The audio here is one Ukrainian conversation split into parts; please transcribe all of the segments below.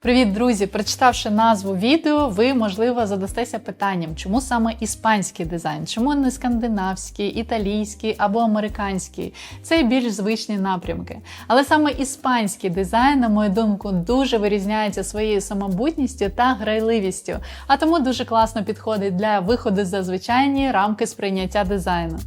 Привіт, друзі! Прочитавши назву відео, ви можливо задастеся питанням, чому саме іспанський дизайн, чому не скандинавський, італійський або американський. Це більш звичні напрямки. Але саме іспанський дизайн, на мою думку, дуже вирізняється своєю самобутністю та грайливістю, а тому дуже класно підходить для виходу за звичайні рамки сприйняття дизайну.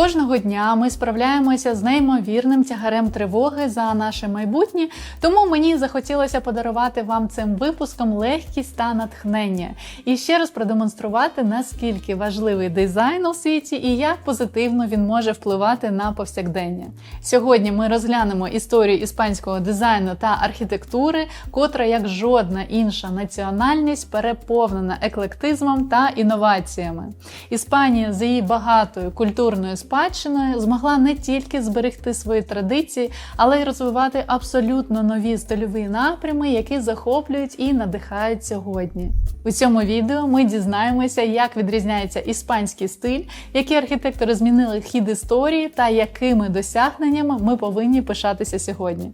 Кожного дня ми справляємося з неймовірним тягарем тривоги за наше майбутнє, тому мені захотілося подарувати вам цим випуском легкість та натхнення і ще раз продемонструвати, наскільки важливий дизайн у світі і як позитивно він може впливати на повсякдення. Сьогодні ми розглянемо історію іспанського дизайну та архітектури, котра, як жодна інша національність, переповнена еклектизмом та інноваціями. Іспанія з її багатою культурною спадщиною змогла не тільки зберегти свої традиції, але й розвивати абсолютно нові стильові напрями, які захоплюють і надихають сьогодні. У цьому відео ми дізнаємося, як відрізняється іспанський стиль, які архітектори змінили хід історії та якими досягненнями ми повинні пишатися сьогодні.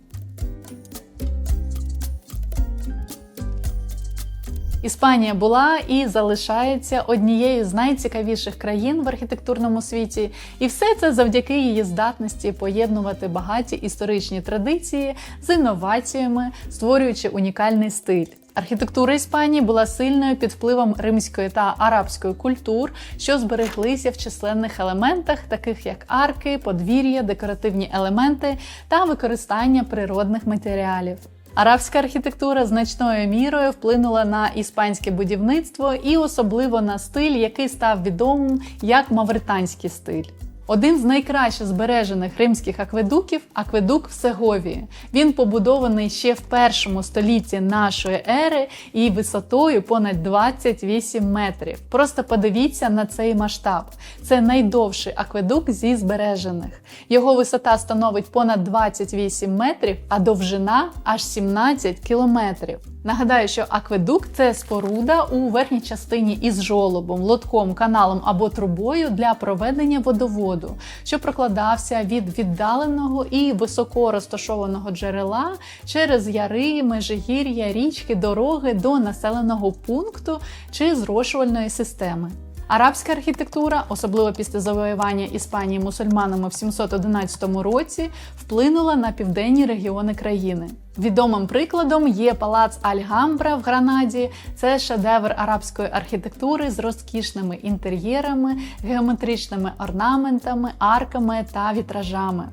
Іспанія була і залишається однією з найцікавіших країн в архітектурному світі, і все це завдяки її здатності поєднувати багаті історичні традиції з інноваціями, створюючи унікальний стиль. Архітектура Іспанії була сильною під впливом римської та арабської культур, що збереглися в численних елементах, таких як арки, подвір'я, декоративні елементи та використання природних матеріалів. Арабська архітектура значною мірою вплинула на іспанське будівництво і особливо на стиль, який став відомим як мавританський стиль. Один з найкраще збережених римських акведуків акведук в Сеговії. Він побудований ще в першому столітті нашої ери і висотою понад 28 метрів. Просто подивіться на цей масштаб. Це найдовший акведук зі збережених. Його висота становить понад 28 метрів, а довжина аж 17 кілометрів. Нагадаю, що акведук це споруда у верхній частині із жолобом, лотком, каналом або трубою для проведення водоводу, що прокладався від віддаленого і високо розташованого джерела через яри, межигір'я, річки, дороги до населеного пункту чи зрошувальної системи. Арабська архітектура, особливо після завоювання Іспанії мусульманами в 711 році, вплинула на південні регіони країни. Відомим прикладом є палац Аль-Гамбра в Гранаді. Це шедевр арабської архітектури з розкішними інтер'єрами, геометричними орнаментами, арками та вітражами.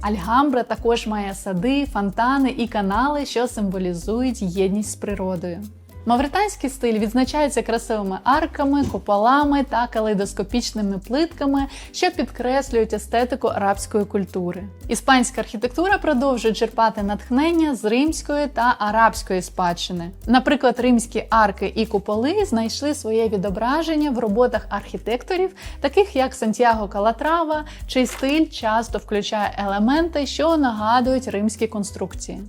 Альгамбра також має сади, фонтани і канали, що символізують єдність з природою. Мавританський стиль відзначається красивими арками, куполами та калейдоскопічними плитками, що підкреслюють естетику арабської культури. Іспанська архітектура продовжує черпати натхнення з римської та арабської спадщини. Наприклад, римські арки і куполи знайшли своє відображення в роботах архітекторів, таких як Сантьяго Калатрава, чий стиль часто включає елементи, що нагадують римські конструкції.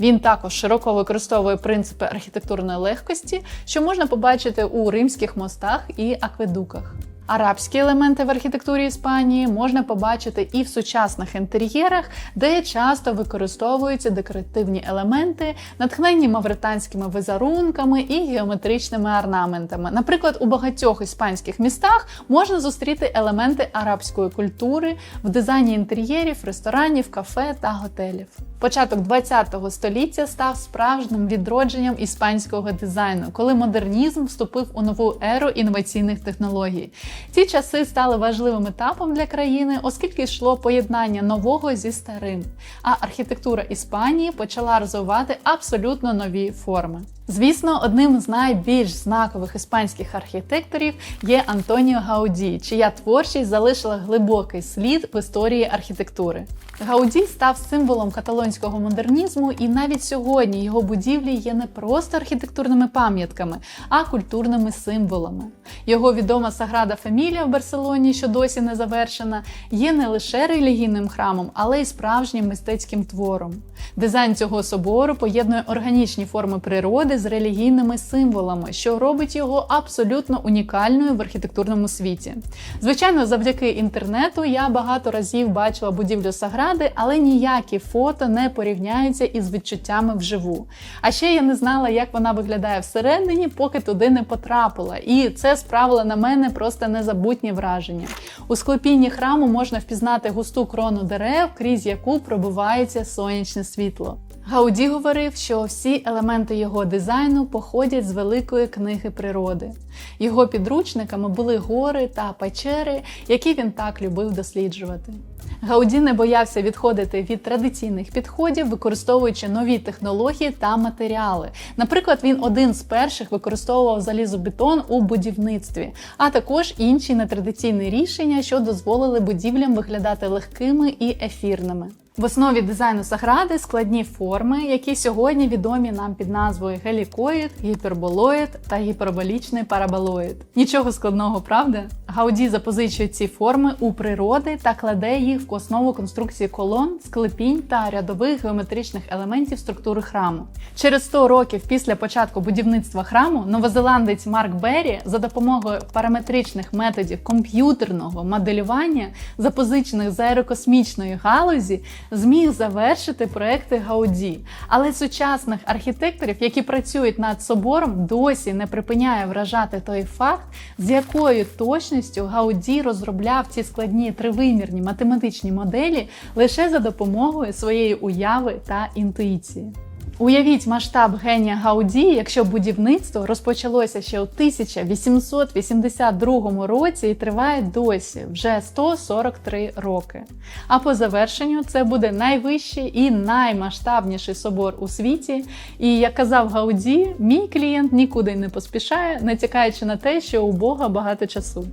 Він також широко використовує принципи архітектурної легкості, що можна побачити у римських мостах і акведуках. Арабські елементи в архітектурі Іспанії можна побачити і в сучасних інтер'єрах, де часто використовуються декоративні елементи, натхнені мавританськими визерунками і геометричними орнаментами. Наприклад, у багатьох іспанських містах можна зустріти елементи арабської культури в дизайні інтер'єрів, ресторанів, кафе та готелів. Початок ХХ століття став справжнім відродженням іспанського дизайну, коли модернізм вступив у нову еру інноваційних технологій. Ці часи стали важливим етапом для країни, оскільки йшло поєднання нового зі старим. А архітектура Іспанії почала розвивати абсолютно нові форми. Звісно, одним з найбільш знакових іспанських архітекторів є Антоніо Гауді, чия творчість залишила глибокий слід в історії архітектури. Гауді став символом каталонського модернізму, і навіть сьогодні його будівлі є не просто архітектурними пам'ятками, а культурними символами. Його відома Саграда Фамілія в Барселоні, що досі не завершена, є не лише релігійним храмом, але й справжнім мистецьким твором. Дизайн цього собору поєднує органічні форми природи фасади з релігійними символами, що робить його абсолютно унікальною в архітектурному світі. Звичайно, завдяки інтернету я багато разів бачила будівлю Сагради, але ніякі фото не порівняються із відчуттями вживу. А ще я не знала, як вона виглядає всередині, поки туди не потрапила. І це справило на мене просто незабутні враження. У склепінні храму можна впізнати густу крону дерев, крізь яку пробивається сонячне світло. Гауді говорив, що всі елементи його дизайну походять з великої книги природи. Його підручниками були гори та печери, які він так любив досліджувати. Гауді не боявся відходити від традиційних підходів, використовуючи нові технології та матеріали. Наприклад, він один з перших використовував залізобетон у будівництві, а також інші нетрадиційні рішення, що дозволили будівлям виглядати легкими і ефірними. В основі дизайну Сагради складні форми, які сьогодні відомі нам під назвою гелікоїд, гіперболоїд та гіперболічний параболоїд. Нічого складного, правда? Гауді запозичує ці форми у природи та кладе їх в основу конструкції колон, склепінь та рядових геометричних елементів структури храму. Через 100 років після початку будівництва храму новозеландець Марк Беррі за допомогою параметричних методів комп'ютерного моделювання, запозичених з аерокосмічної галузі, зміг завершити проекти Гауді. Але сучасних архітекторів, які працюють над собором, досі не припиняє вражати той факт, з якою точністю Гауді розробляв ці складні тривимірні математичні моделі лише за допомогою своєї уяви та інтуїції. Уявіть масштаб генія Гауді, якщо будівництво розпочалося ще у 1882 році і триває досі вже 143 роки. А по завершенню це буде найвищий і наймасштабніший собор у світі. І як казав Гауді, мій клієнт нікуди не поспішає, натякаючи на те, що у Бога багато часу.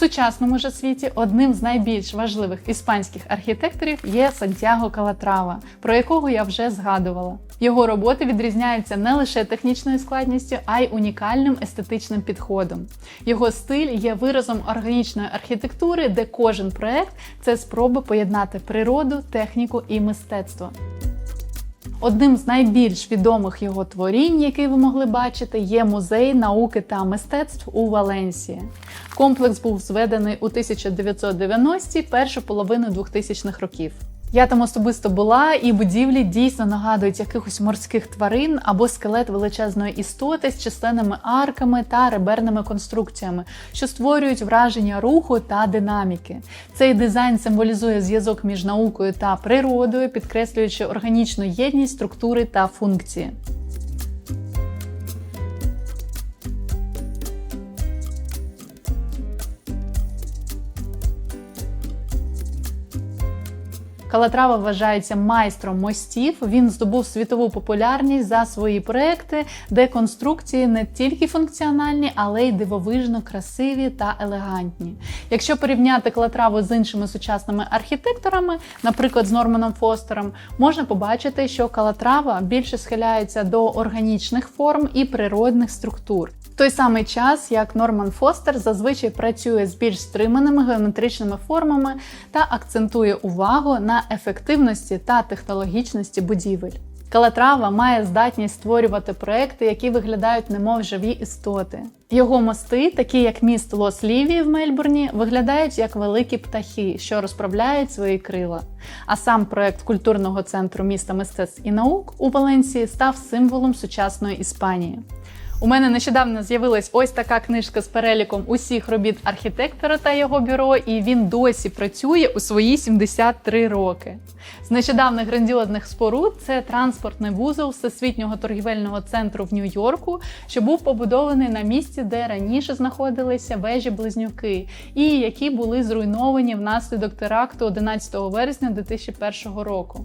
Сучасному ж світі одним з найбільш важливих іспанських архітекторів є Сантьяго Калатрава, про якого я вже згадувала. Його роботи відрізняються не лише технічною складністю, а й унікальним естетичним підходом. Його стиль є виразом органічної архітектури, де кожен проект це спроба поєднати природу, техніку і мистецтво. Одним з найбільш відомих його творінь, який ви могли бачити, є музей науки та мистецтв у Валенсії. Комплекс був зведений у 1990-ті, першу половину 2000-х років. Я там особисто була, і будівлі дійсно нагадують якихось морських тварин або скелет величезної істоти з численними арками та реберними конструкціями, що створюють враження руху та динаміки. Цей дизайн символізує зв'язок між наукою та природою, підкреслюючи органічну єдність структури та функції. Калатрава вважається майстром мостів. Він здобув світову популярність за свої проекти, де конструкції не тільки функціональні, але й дивовижно красиві та елегантні. Якщо порівняти Калатраву з іншими сучасними архітекторами, наприклад, з Норманом Фостером, можна побачити, що Калатрава більше схиляється до органічних форм і природних структур. В той самий час, як Норман Фостер зазвичай працює з більш стриманими геометричними формами та акцентує увагу на ефективності та технологічності будівель. Калатрава має здатність створювати проекти, які виглядають немов живі істоти. Його мости, такі як міст Лос Лівії в Мельбурні, виглядають як великі птахи, що розправляють свої крила. А сам проект культурного центру міста мистецтв і наук у Валенсії став символом сучасної Іспанії. У мене нещодавно з'явилась ось така книжка з переліком усіх робіт архітектора та його бюро, і він досі працює у свої 73 роки. З нещодавних грандіозних споруд це транспортний вузол Всесвітнього торгівельного центру в Нью-Йорку, що був побудований на місці, де раніше знаходилися вежі-близнюки, і які були зруйновані внаслідок теракту 11 вересня 2001 року.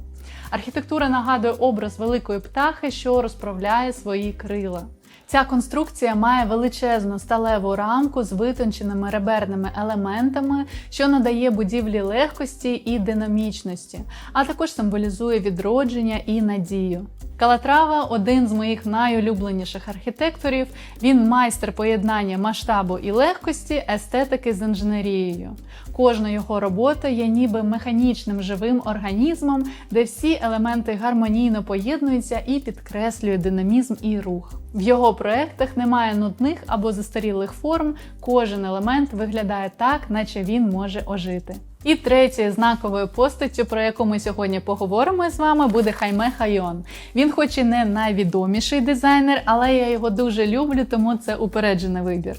Архітектура нагадує образ великої птахи, що розправляє свої крила. Ця конструкція має величезну сталеву рамку з витонченими реберними елементами, що надає будівлі легкості і динамічності, а також символізує відродження і надію. Калатрава один з моїх найулюбленіших архітекторів. Він майстер поєднання масштабу і легкості, естетики з інженерією. Кожна його робота є ніби механічним живим організмом, де всі елементи гармонійно поєднуються і підкреслює динамізм і рух. В його проектах немає нудних або застарілих форм. Кожен елемент виглядає так, наче він може ожити. І третьою знаковою постаттю, про яку ми сьогодні поговоримо з вами, буде Хайме Хайон. Він, хоч і не найвідоміший дизайнер, але я його дуже люблю, тому це упереджений вибір.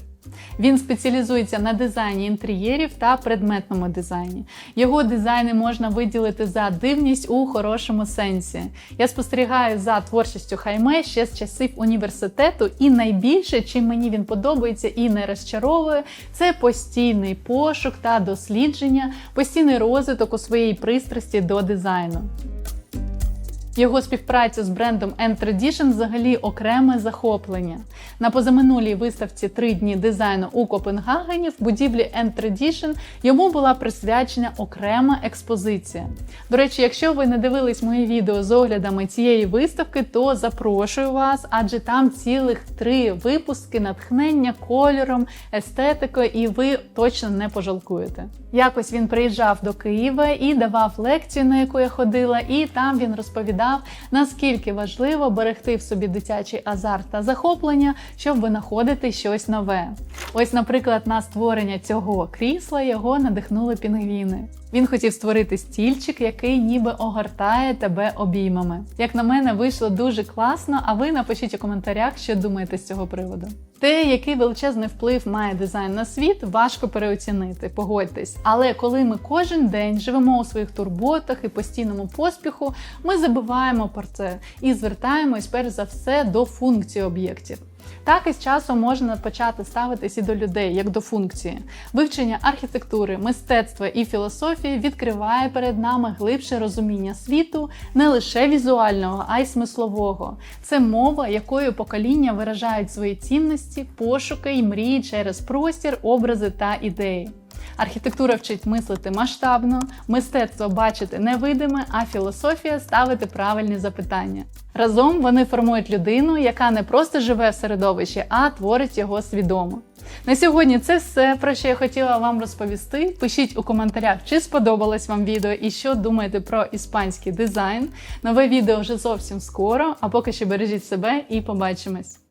Він спеціалізується на дизайні інтер'єрів та предметному дизайні. Його дизайни можна виділити за дивність у хорошому сенсі. Я спостерігаю за творчістю Хайме ще з часів університету, і найбільше, чим мені він подобається і не розчаровує, це постійний пошук та дослідження, постійний розвиток у своїй пристрасті до дизайну. Його співпраця з брендом End Tradition взагалі окреме захоплення. На позаминулій виставці три дні дизайну у Копенгагені в будівлі End Tradition йому була присвячена окрема експозиція. До речі, якщо ви не дивились мої відео з оглядами цієї виставки, то запрошую вас, адже там цілих три випуски натхнення кольором, естетикою, і ви точно не пожалкуєте. Якось він приїжджав до Києва і давав лекцію, на яку я ходила, і там він розповідав, наскільки важливо берегти в собі дитячий азарт та захоплення, щоб винаходити щось нове. Ось, наприклад, на створення цього крісла його надихнули пінгвіни. Він хотів створити стільчик, який ніби огортає тебе обіймами. Як на мене, вийшло дуже класно, а ви напишіть у коментарях, що думаєте з цього приводу. Те, який величезний вплив має дизайн на світ, важко переоцінити, погодьтесь. Але коли ми кожен день живемо у своїх турботах і постійному поспіху, ми забуваємо про це і звертаємось перш за все до функції об'єктів. Так і з часом можна почати ставитись і до людей, як до функції. Вивчення архітектури, мистецтва і філософії відкриває перед нами глибше розуміння світу не лише візуального, а й смислового. Це мова, якою покоління виражають свої цінності, пошуки й мрії через простір, образи та ідеї. Архітектура вчить мислити масштабно, мистецтво бачити невидиме, а філософія ставити правильні запитання. Разом вони формують людину, яка не просто живе в середовищі, а творить його свідомо. На сьогодні це все, про що я хотіла вам розповісти. Пишіть у коментарях, чи сподобалось вам відео і що думаєте про іспанський дизайн. Нове відео вже зовсім скоро, а поки що бережіть себе і побачимось!